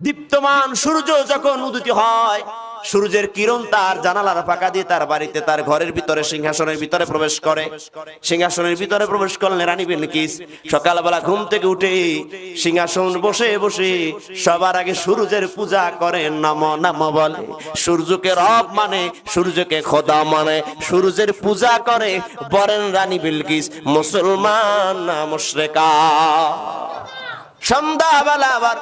দীপ্তমান সূর্য যখন উদিত হয়, সূর্যের কিরণ তার জানালার ফাঁকা দিয়ে তার বাড়িতে তার ঘরের ভিতরে সিংহাসনের ভিতরে প্রবেশ করে। সিংহাসনের ভিতরে প্রবেশ করলেন রানী বিলকিস সকালবেলা ঘুম থেকে উঠে সিংহাসন বসে বসে সবার আগে সূর্যের পূজা করে, নম নম বলে। সূর্যকে রব মানে সূর্যকে খোদা মানে। সূর্যের পূজা করে বরেন রানী বিলকিস, মুসলমান না মুশরিকা। সন্ধ্যাবেলা আবার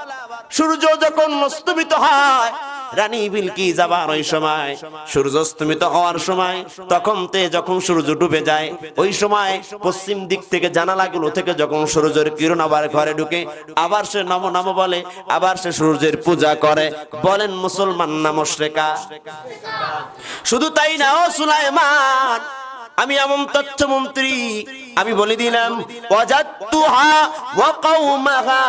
সূর্য যখন অস্তমিত হয়, রানী ওই সময়? হওয়ার সময়, তখন তে যখন সূর্য ডুবে যায়, ওই সময় পশ্চিম দিক থেকে জানালাগুলো থেকে যখন সূর্যের কিরণ আবার ঘরে ঢুকে, আবার সে নম নম বলে, আবার সে সূর্যের পূজা করে। বলেন মুসলমান না মুশরিকা? শুধু তাই না, ও সুলাইমান আমি এমন তথ্যমন্ত্রী আমি বলে দিলাম ওয়াজাতুহা ওয়া কওমাহা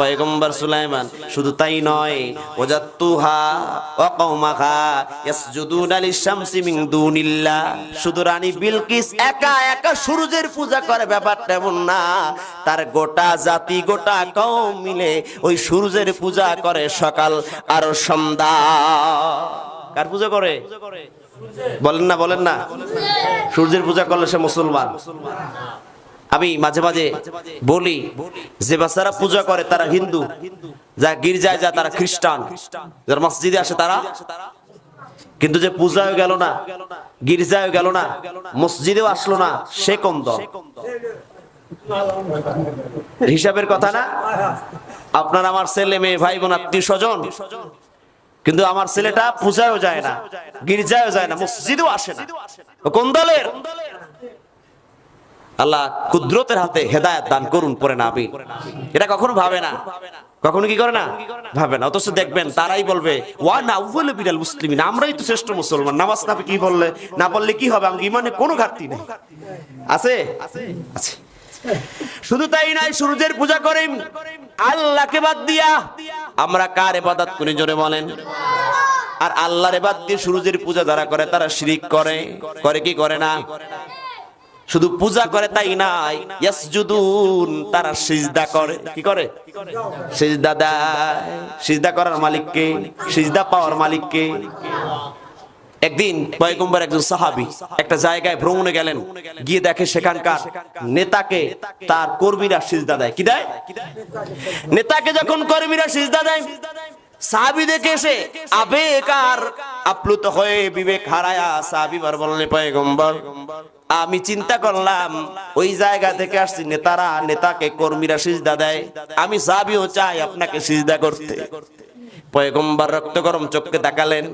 পয়গম্বর সুলাইমান, শুধু তাই নয়, ওজাত্তুহা কওমাহা ইয়াসজুদুনা লিশ-শামসি মিন শুধু রানী বিলকিস একা একা সূর্যের পূজা করে, ব্যাপারটা এমন না। তার গোটা জাতি, গোটা কওম মিলে ওই সূর্যের পূজা করে সকাল আর সন্ধ্যা। কার পূজা করে? বলেন না বলেন না। সূর্যের পূজা করলে সে মুসলমান। আমি মাঝে মাঝে বলি যে বাচ্চারা পূজা করে তারা হিন্দু, যা গির্জায় যায় তারা খ্রিস্টান, যারা মসজিদে আসে তারা। কিন্তু যে পূজায় গেল না গির্জায় গেল না, মসজিদেও আসলো না, সে কোন দল? হিসাবের কথা না? আপনার আমার ছেলে, মেয়ে, ভাই বোন, আত্মীয় স্বজন, কিন্তু আমার ছেলেটা পূজায়ও যায় না, গির্জায়ও যায় না, মসজিদেও আসে না। কোন দলের? আল্লাহ কুদরতের হাতে হেদায়েত দান করুন পরে না আমি এটা কখনো ভাবে না। কখনো কি করে না? ভাবে না। অথচ দেখবেন তারাই বলবে ওয়া না উভলে বিরাল মুসলিমিন। আমরাই তো শ্রেষ্ঠ মুসলমান। নামাজ না কি বললে? না বললে কি হবে? আমাকে ইমানে কোনো ঘাটতি নেই। আছে? আছে। শুধু তাই নাই সূর্যের পূজা করি আল্লাহকে বাদ দিয়া আমরা কার ইবাদত করি জোরে বলেন? আর আল্লাহর বাদ দিয়ে সূর্যের পূজা যারা করে, তারা শিরিক করে। করে কি? করে না? শুধু পূজা করে তাই নাই, ইয়াসজুদুন, তারা সিজদা করে। কি করে? সিজদা দেয়। সিজদা করার মালিককে, সিজদা পাওয়ার মালিককে। একদিন পয়গম্বর একজন সাহাবী একটা জায়গায় ভ্রমণে গেলেন, গিয়ে দেখে সেখানকার নেতাকে, তার কর্মীরা সিজদা দেয়। কি দেয়? নেতাকে যখন কর্মীরা সিজদা দেয়, সাহাবি দেখে এসে আবেগ আর আপ্লুত হয়ে বিবেক হারায়া সাহাবি বার বললেন, পয়গম্বর, আমি চিন্তা করলাম, ওই জায়গা থেকে আসছি, নেতারা নেতাকে, কর্মীরা সিজদা দেয়। আমি সাহাবিও চাই আপনাকে সিজদা করতে। পয়গম্বর রক্ত গরম চোখকে তাকালেন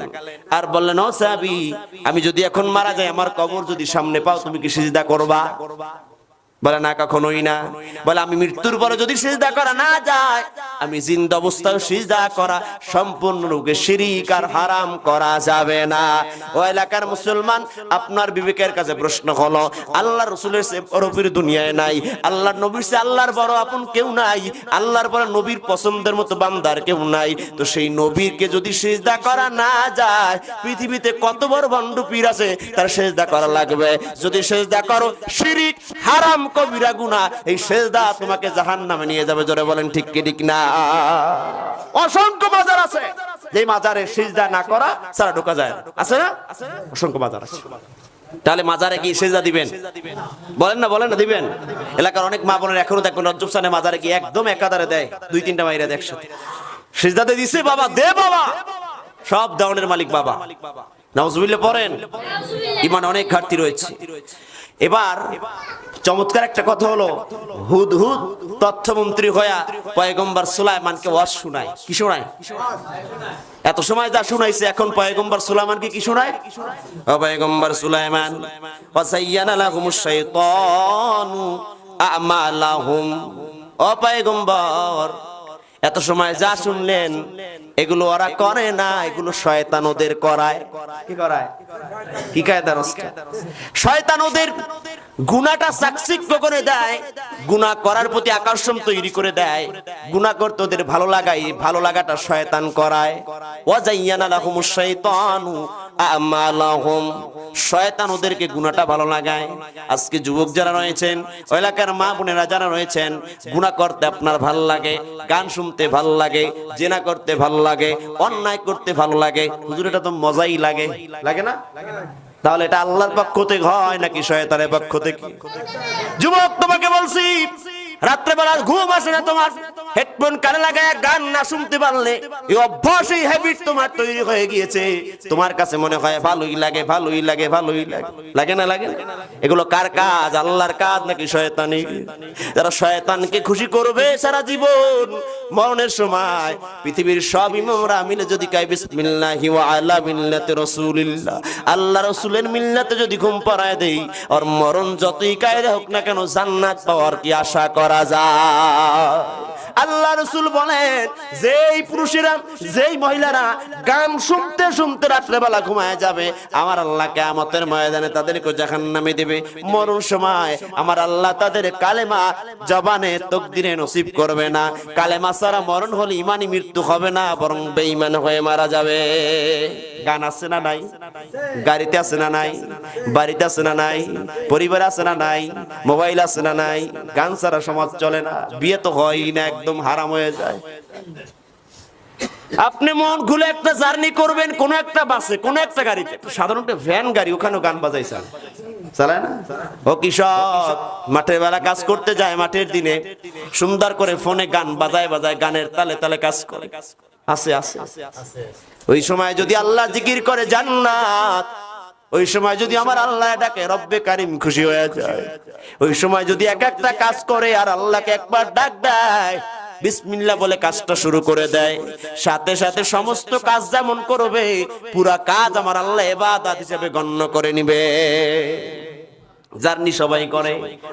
আর বললেন, ও সাহাবি, আমি যদি এখন মারা যাই, আমার কবর যদি সামনে পাও, তুমি কি সিজদা করবা? বলে, না, কখনোই না। বলে, আমি মৃত্যুর পরে যদি সিজদা করা না যায়, আমি জিন্দ অবস্থায় সিজদা করা, সম্পূর্ণ রূপে শিরিক আর হারাম করা যাবে না। ও এলাকার মুসলমান, আপনার বিবেকের কাছে প্রশ্ন হলো, আল্লাহ রসুলের সে বড় দুনিয়ায় নাই, আল্লাহ নবীর সে আল্লাহর বড় আপন কেউ নাই, আল্লাহর পরে নবীর পছন্দের মতো বান্দার কেউ নাই। তো সেই নবীরকে যদি সিজদা করা না যায়, পৃথিবীতে কত বড় ভণ্ড পীর আছে, তার সেজদা করা লাগবে। যদি সেজদা করো, শিরিক, হারাম কবিরা এই সেজদা তোমাকে জাহান্নামে নিয়ে যাবে, জোরে বলেন ঠিক কি, ঠিক না? অসংখ্য মাজার আছে যে মাজারে সিজদা না করা সারা ঢোকা যায় আছে না? অসংখ্য মাজার আছে। তাহলে মাজারে কি সেজদা দিবেন। বলেন না বলেন না, দিবেন। এলাকার অনেক মা বোনের এখনও দেখবেন রজ্জব মাজারে কি একদম একাধারে দেয়, দুই, তিনটা মাইরা দেয় একসাথে। সেজদাতে দিছে, বাবা, দে বাবা। সব দাউনের মালিক বাবা। নাউজুবিল্লাহ পড়েন? ইমান অনেক ঘাটতি রয়েছে। এবার চমৎকার একটা কথা হলো, হুদ হুদ তথ্যমন্ত্রী হয়া পয়গম্বর সুলাইমানকে ওয়াজ শুনায়। কি শোনায়? এত সময় যা শুনাইছে, এখন পয়গম্বর সুলাইমানকে কি শোনায়? ও পয়গম্বর সুলাইমান ওয়াসাইয়ানা লাহুমুশ শাইতানু আমালাহুম। ও পয়গম্বর এত সময় যা শুনলেন, এগুলো ওরা করে না, এগুলো শয়তান ওদের করায়। কি করায়? কি শয়তান ওদের চাকচিক্য করে দেয়, গুনাহ করার প্রতি আকর্ষণ তৈরি করে দেয়। গুনাহ করতে ওদের ভালো লাগাই ভালো লাগাটা শয়তান করায়। ওয়াজাইয়ানা লাহুমুশ শাইতানু শয়তান ওদেরকে গুনাহটা ভালো লাগায়। আজকে যুবক যারা রয়েছেন এলাকার মা বোনেরা যারা রয়েছেন করতে আপনার লাগে, গান শুনতে ভালো লাগে, জেনা করতে ভালো লাগে, অন্যায় করতে ভালো লাগে। হুজুর, এটা তো মজাই লাগে। লাগে না? তাহলে এটা আল্লাহর পক্ষ থেকে হয় নাকি শয়তানের পক্ষ থেকে? যুবক, তোমাকে বলছি রাত্রেবেলা ঘুম আসে না তোমার। হেডফোন কানে লাগায় গান না শুনতে পারলে এই অভ্যাস এই হ্যাবিট তোমার তৈরি হয়ে গিয়েছে। তোমার কাছে মনে হয় ভালোই লাগে ভালোই লাগে ভালোই লাগে। লাগে না, লাগে এগুলো কার কাজ? আল্লাহর কাজ নাকি শয়তানি? যারা শয়তানকে খুশি করবে সারা জীবন মরণের সময় পৃথিবীর সব ইমামরা মিলে যদি কাই বিসমিল্লাহি ওয়া আলা মিল্লাতি রাসূলিল্লাহ। আল্লাহ রাসূলের মিল্লাতে যদি ঘুম পাড়ায় দেই আর মরণ যতই কায়দা হোক না কেন জান্নাত পাওয়ার কি আশা যায়। আল্লাহ রসুল বলেন, যেই পুরুষেরা, যেই মহিলারা গান শুনতে শুনতে রাত্রেবেলা ঘুমায় যাবে, আমার আল্লাহ কেয়ামতের ময়দানে তাদেরকে জাহান্নামে দেবে। মরণ সময় আমার আল্লাহ তাদের কালেমা জবানে তকদিরে নসিব করবে না। কালেমা সারা মরণ হলে ইমানি মৃত্যু হবে না, বরং বেঈমান হয়ে মারা যাবে। গান আছে না নাই? গাড়িতে আছে না নাই? বাড়িতে আছে না নাই? পরিবার আছে না নাই? মোবাইল আছে না নাই? গান ছাড়া সমাজ চলে না। বিয়ে তো হয় না একদম হারাম হয়ে যায়। আপনি মন খুলে একটা জার্নি করবেন, কোন একটা বাসে, কোন একটা গাড়িতে। সাধারণত ভ্যান গাড়ি, ওখানেও গান বাজাইছেন। চালায় না? ও কৃষক মাঠের বেলা কাজ করতে যায় মাঠের দিনে। সুন্দর করে ফোনে গান বাজায় বাজায় গানের তালে তালে কাজ করে। আছে আছে। ওই সময় যদি আল্লাহ জিকির করে জান্নাত ওই সময় যদি আমার আল্লাহ ডাকে, রব্বে কারিম খুশি হয়ে যায়। ওই সময় যদি এক একটা কাজ করে আর আল্লাহকে একবার ডাক দেয় বিসমিল্লা বলে কাজটা শুরু করে দেয়। সাথে সাথে সমস্ত কাজ যেমন করবে, পুরা কাজ আমার আল্লাহ এবাদাত হিসেবে গণ্য করে নিবে। জার্নি সবাই করে,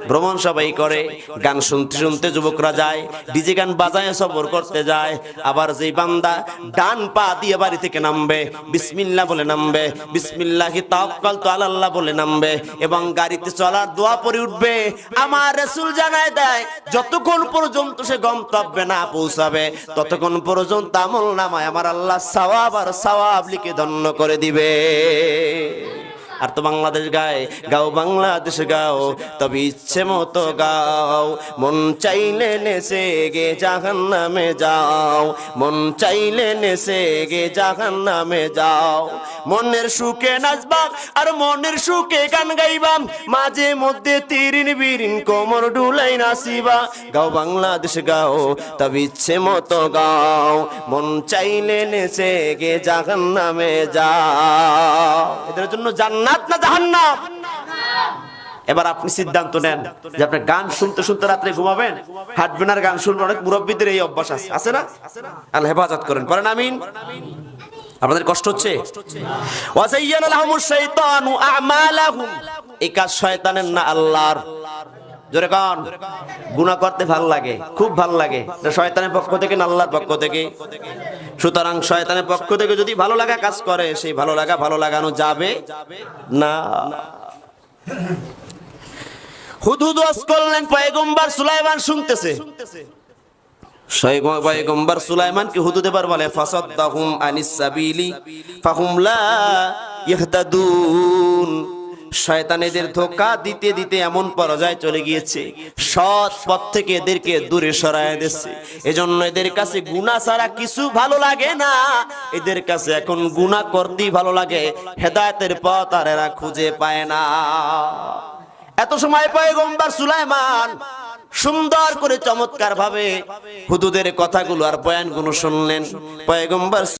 ভ্রমণ সবাই করে, গান শুনতে শুনতে যুবকরা যায়, ডিজে গান বাজায়, সবর করতে যায়। আবার যেই বান্দা ডান পা দিয়ে বাড়ি থেকে নামবে, বিসমিল্লাহ বলে নামবে, বিসমিল্লাহি তাওয়াক্কাল তো আল্লাহ বলে নামবে, এবং গাড়িতে চলার দোয়া পরে উঠবে, আমার রাসূল জানায় দেয়, যতক্ষণ পর্যন্ত সে গন্তব্যে না, পৌঁছাবে, ততক্ষণ পর্যন্ত আমল নামায় আমার আল্লাহ সওয়াব আর সওয়াব লিখে ধন্য করে দিবে। আর তো বাংলাদেশ গায়, গাও বাংলাদেশ গাও, তবে ইচ্ছে মতো গাও। মন চাইলে নেসে গে জাহান নামে যাও। মন চাইলে নেসে গে জাহান নামে যাও। মনের সুখে নাচবাম আর মনের সুখে গান গাইবাম মাঝে মধ্যে তিরিন বিরিন কোমর ডুলাই নাচিবা। গাও বাংলাদেশ গাও, তবে ইচ্ছে মতো গাও। মন চাইলে নেসে গে জাহান নামে যাও। এদের জন্য জান্নাত না জাহান্নাম? এবার আপনি সিদ্ধান্ত নেন যে আপনি গান শুনতে শুনতে রাত্রে ঘুমাবেন? হাঁটবেন আর গান শুনবেন অনেক মুরব্বীদের এই অভ্যাস আছে। আছে না? আল্লাহ হেফাজত করেন। করেন আমিন। আপনাদের কষ্ট হচ্ছে? ওয়াসাইয়ানা আ'মালাহুম। এই কাজ শয়তানের না আল্লাহর? জোরে কন। করতে ভালো লাগে, খুব ভালো লাগে। শয়তানের পক্ষ থেকে না আল্লাহর পক্ষ থেকে? সুতরাং শয়তানের পক্ষ থেকে যদি ভালো লাগা কাজ করে, সেই ভালো লাগা ভালো লাগানো যাবে না। হুদহুদ করলেন, পয়গম্বর সুলাইমান শুনতেছে। পয়গম্বর সুলাইমানকে হুদুদ এবার বলে, ফাসাদ্দাহুম আনিস সাবিলি, ফাহুম লা শয়তান এদের ধোকা দিতে দিতে এমন পর্যায়ে চলে গিয়েছে। সৎ পথ থেকে এদেরকে দূরে সরায় দিচ্ছে এজন্য এদের কাছে গুনাহ ছাড়া কিছু ভালো লাগে না। এদের কাছে এখন গুনাহ করতেই ভালো লাগে। হেদায়েতের পথ আর এরা খুঁজে পায় না। এত সময় পয়গম্বর সুলাইমান সুন্দর করে চমৎকার ভাবে হুদুদের কথাগুলো আর বয়ানগুলো শুনলেন। পয়গম্বর